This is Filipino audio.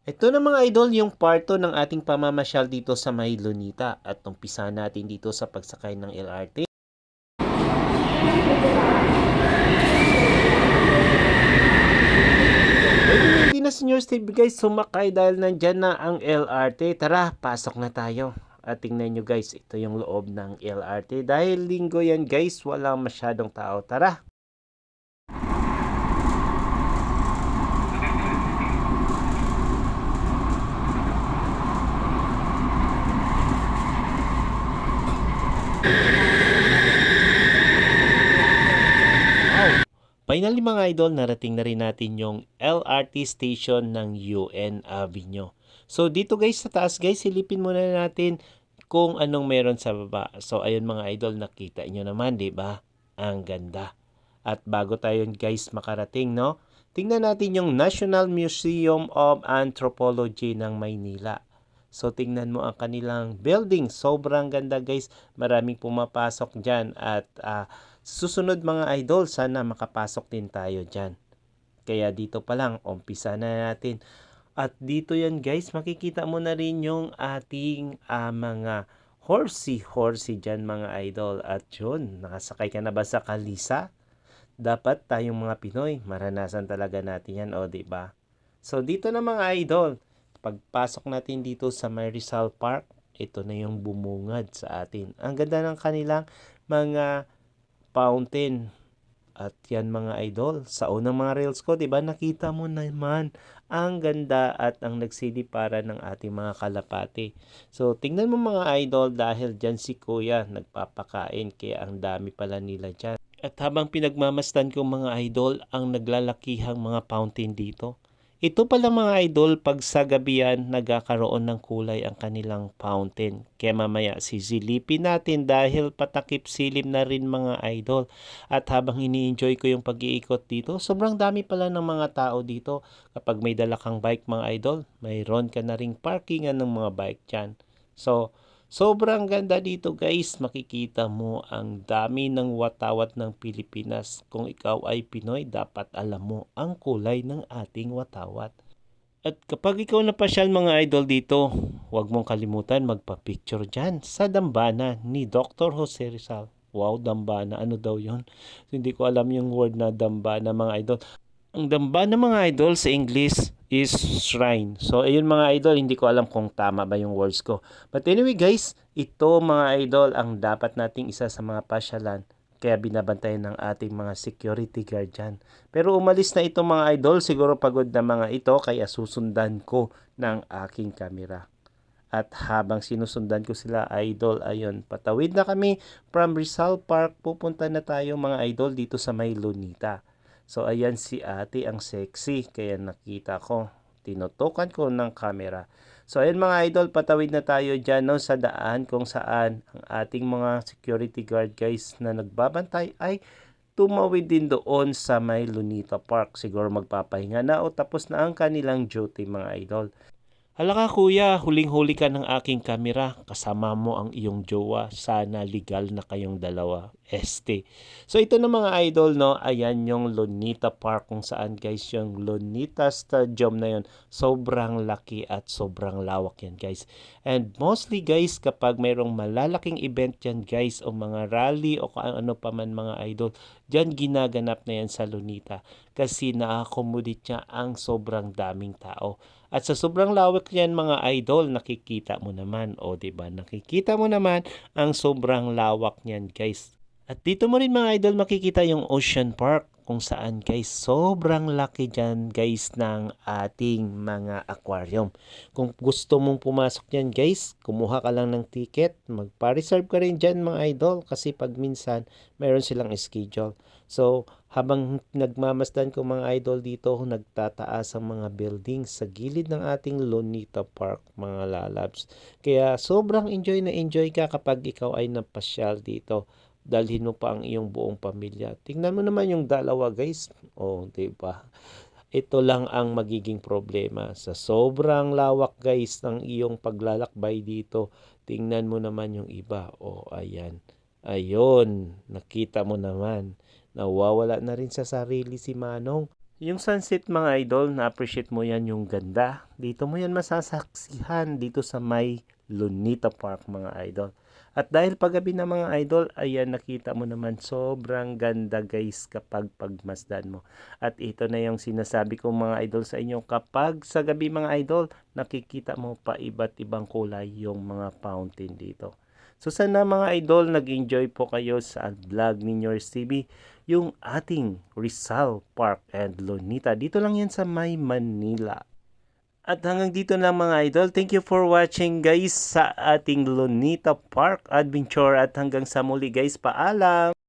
Ito na mga idol yung part 2 ng ating pamamasyal dito sa May Lunita at umpisa natin dito sa pagsakay ng LRT. Hindi na senior Steve guys sumakay dahil nandyan na ang LRT. Tara, pasok na tayo. At tingnan nyo guys, ito yung loob ng LRT. Dahil linggo yan guys, walang masyadong tao. Tara! Wow! Finally mga idol, narating na rin natin yung LRT station ng UN Avenue. So dito guys sa taas guys, silipin muna natin kung anong meron sa baba. So ayun mga idol, nakita nyo naman, di ba? Ang ganda. At bago tayo guys makarating, no? Tingnan natin yung National Museum of Anthropology ng Maynila. So tingnan mo ang kanilang building. Sobrang ganda guys. Maraming pumapasok dyan. At ah, susunod mga idol, sana makapasok din tayo dyan. Kaya dito pa lang, umpisa na natin. At dito yan guys, makikita mo na rin yung ating ah, mga horsey-horsey dyan mga idol. At yun, nakasakay ka na ba sa kalisa? Dapat tayong mga Pinoy, maranasan talaga natin yan, o ba? So dito na mga idol, pagpasok natin dito sa May Rizal Park, ito na yung bumungad sa atin. Ang ganda ng kanilang mga fountain. At yan mga idol, sa unang mga reels ko, 'di ba? Nakita mo naman ang ganda at ang nagsiliparan ng ating mga kalapati. So, tingnan mo mga idol dahil dyan si Kuya nagpapakain kaya ang dami pala nila dyan. At habang pinagmamastan ko mga idol ang naglalakihang mga fountain dito, ito pala mga idol, pag sa gabi yan, nagkakaroon ng kulay ang kanilang fountain. Kaya mamaya sisilipin natin dahil patakip silim na rin mga idol. At habang ini-enjoy ko yung pag-iikot dito, sobrang dami pala ng mga tao dito. Kapag may dala kang bike mga idol, mayroon ka na ring parkingan ng mga bike dyan. So, Sobrang ganda dito guys, makikita mo ang dami ng watawat ng Pilipinas. Kung ikaw ay Pinoy, dapat alam mo ang kulay ng ating watawat. At kapag ikaw napasyal mga idol dito, huwag mong kalimutan magpa-picture dyan sa dambana ni Dr. Jose Rizal. Wow, dambana. Ano daw yon? Hindi ko alam yung word na dambana mga idol. Ang dambana mga idol sa English is shrine. So, ayun mga idol, hindi ko alam kung tama ba yung words ko. But anyway guys, ito mga idol ang dapat nating isa sa mga pasyalan. Kaya binabantayan ng ating mga security guard dyan. Pero umalis na ito mga idol, siguro pagod na mga ito, kaya susundan ko ng aking kamera. At habang sinusundan ko sila idol, ayun, patawid na kami from Rizal Park, pupunta na tayo mga idol dito sa May Lunita. So ayan si ate ang sexy kaya nakita ko. Tinutukan ko ng camera. So ayan mga idol patawid na tayo dyan no, sa daan kung saan ang ating mga security guard guys na nagbabantay ay tumawid din doon sa may Lunita Park. Siguro magpapahinga na o tapos na ang kanilang duty mga idol. Hala ka kuya, huling-huli ka ng aking kamera. Kasama mo ang iyong jowa. Sana legal na kayong dalawa. Este. So ito na mga idol, no? Ayan yung Lunita Park kung saan guys yung Lunita Stadium na yun. Sobrang laki at sobrang lawak yan guys. And mostly guys, kapag mayroong malalaking event yan guys o mga rally o ano pa man mga idol, dyan ginaganap na yan sa Lunita. Kasi na-accommodate niya ang sobrang daming tao. At sa sobrang lawak niyan mga idol, nakikita mo naman, o ba diba? nakikita mo naman ang sobrang lawak niyan guys. At dito mo rin mga idol makikita yung Ocean Park kung saan guys sobrang laki dyan guys ng ating mga aquarium. Kung gusto mong pumasok dyan guys, kumuha ka lang ng ticket, magpa-reserve ka rin dyan mga idol kasi pag minsan mayroon silang schedule. So habang nagmamasdan ko mga idol dito, nagtataas ang mga buildings sa gilid ng ating Lonita Park mga lalabs. Kaya sobrang enjoy na enjoy ka kapag ikaw ay napasyal dito dalhin mo pa ang iyong buong pamilya. Tingnan mo naman yung dalawa guys. Oh, 'di ba? Ito lang ang magiging problema sa sobrang lawak guys ng iyong paglalakbay dito. Tingnan mo naman yung iba. Oh, ayan. Ayun, nakita mo naman. Nawawala na rin sa sarili si Manong. Yung sunset mga idol, na-appreciate mo yan yung ganda. Dito mo yan masasaksihan dito sa may Lunita Park mga idol. At dahil paggabi na mga idol, ayan nakita mo naman sobrang ganda guys kapag pagmasdan mo. At ito na yung sinasabi ko mga idol sa inyo kapag sa gabi mga idol, nakikita mo pa iba't ibang kulay yung mga fountain dito. So sana mga idol, nag-enjoy po kayo sa vlog ni Yours TV, yung ating Rizal Park and Lunita. Dito lang yan sa May Manila. At hanggang dito lang mga idol. Thank you for watching guys sa ating Lunita Park Adventure. At hanggang sa muli guys, paalam!